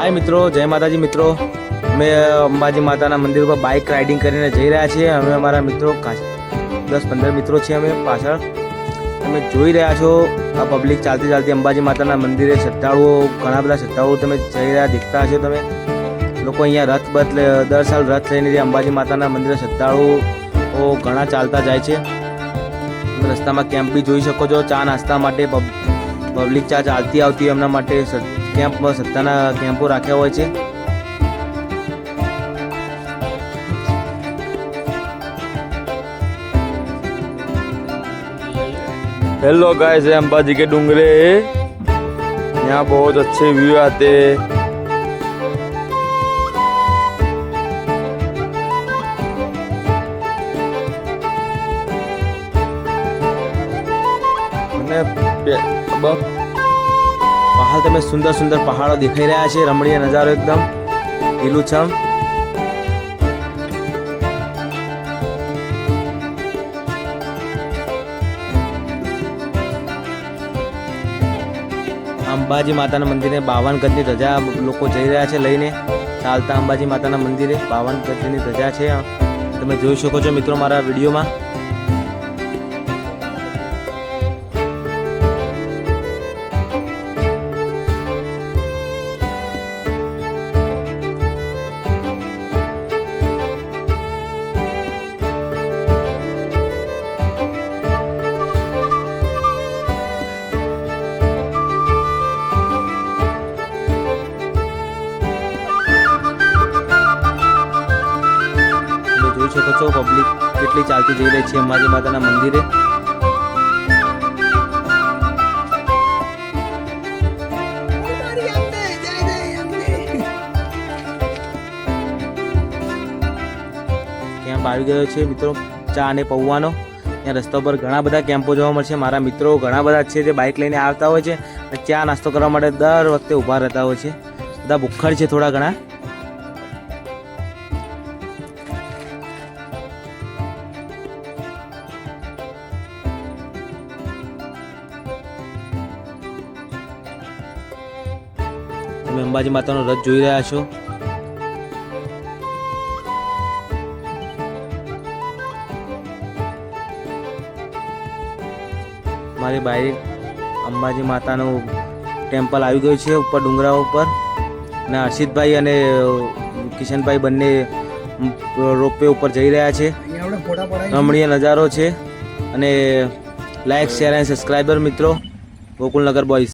હાય મિત્રો, જય માતાજી મિત્રો. અમે અંબાજી માતાના મંદિર ઉપર બાઇક રાઇડિંગ કરીને જઈ રહ્યા છીએ. અમે અમારા મિત્રો દસ પંદર મિત્રો છીએ અમે પાછળ. તમે જોઈ રહ્યા છો, આ પબ્લિક ચાલતી ચાલતી અંબાજી માતાના મંદિરે શ્રદ્ધાળુઓ, ઘણા બધા શ્રદ્ધાળુઓ તમે જઈ રહ્યા, દેખતા હશો તમે. લોકો અહીંયા રથ બથ લે- દર સાલ રથ લઈને અંબાજી માતાના મંદિરે શ્રદ્ધાળુઓ ઘણા ચાલતા જાય છે. તમે રસ્તામાં કેમ્પ બી જોઈ શકો છો. ચા નાસ્તા માટે પબ- પબ્લિક ચા ચાલતી આવતી, એમના માટે કેમ્પ સત્તાના કેમ્પો રાખ્યા હોય છે हेलो गाइस ये अंबाजी के डूंगरे यहाँ बहुत अच्छे व्यू आते हैं અને પહાડ તમે સુંદર સુંદર પહાડો દેખાઈ રહ્યા છે, રમણીય નજારો એકદમ લીલુંછમ અંબાજી માતાના મંદિરે બાવન ગજની ધજા લોકો જઈ રહ્યા છે લઈને. ચાલતા અંબાજી માતાના મંદિરે બાવન ગજની ધજા છે. તમે જોઈ શકો છો મિત્રો મારા વિડીયોમાં. જોઈ શકો પબ્લિક કેટલી ચાલતી જઈ રહી છે અંબાજી માતાના મંદિરે. કેમ્પ આવી ગયો છે મિત્રો ચા અને પૌવાનો. ત્યાં રસ્તા પર ઘણા બધા કેમ્પો જોવા મળશે મારા મિત્રો ઘણા બધા છે જે બાઇક લઈને આવતા હોય છે ચા નાસ્તો કરવા માટે દર વખતે ઊભા રહેતા હોય છે. બધા ભૂખડ છે થોડા ઘણા. તમે અંબાજી માતાનો રથ જોઈ રહ્યા છો. મારી બાઈક અંબાજી માતાનું ટેમ્પલ આવી ગયું છે ઉપર ડુંગરા ઉપર. અને હર્ષિતભાઈ અને કિશનભાઈ બંને રોપવે ઉપર જઈ રહ્યા છે. રમણીય નજારો છે. અને, લાઈક, શેર અને સબસ્ક્રાઈબર મિત્રો ગોકુલનગર બોયઝ.